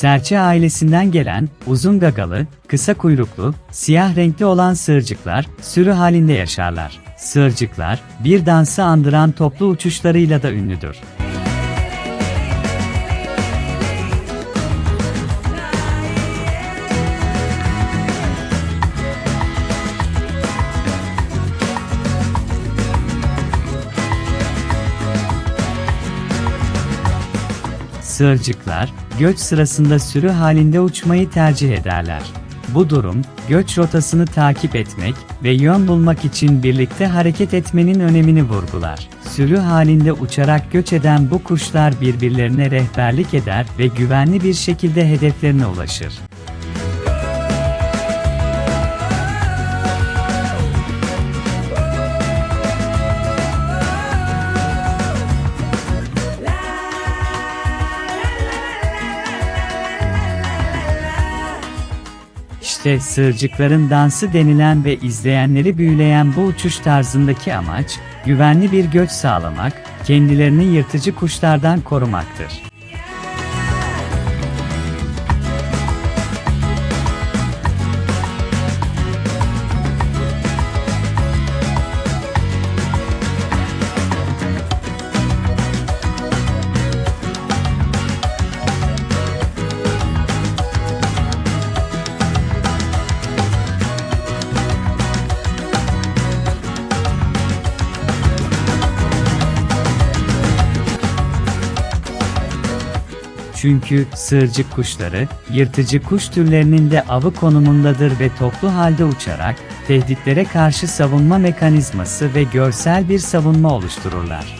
Serçe ailesinden gelen, uzun gagalı, kısa kuyruklu, siyah renkli olan sığırcıklar, sürü halinde yaşarlar. Sığırcıklar, bir dansı andıran toplu uçuşlarıyla da ünlüdür. Sığırcıklar, göç sırasında sürü halinde uçmayı tercih ederler. Bu durum, göç rotasını takip etmek ve yön bulmak için birlikte hareket etmenin önemini vurgular. Sürü halinde uçarak göç eden bu kuşlar birbirlerine rehberlik eder ve güvenli bir şekilde hedeflerine ulaşır. İşte sığırcıkların dansı denilen ve izleyenleri büyüleyen bu uçuş tarzındaki amaç, güvenli bir göç sağlamak, kendilerini yırtıcı kuşlardan korumaktır. Çünkü sığırcık kuşları, yırtıcı kuş türlerinin de avı konumundadır ve toplu halde uçarak, tehditlere karşı savunma mekanizması ve görsel bir savunma oluştururlar.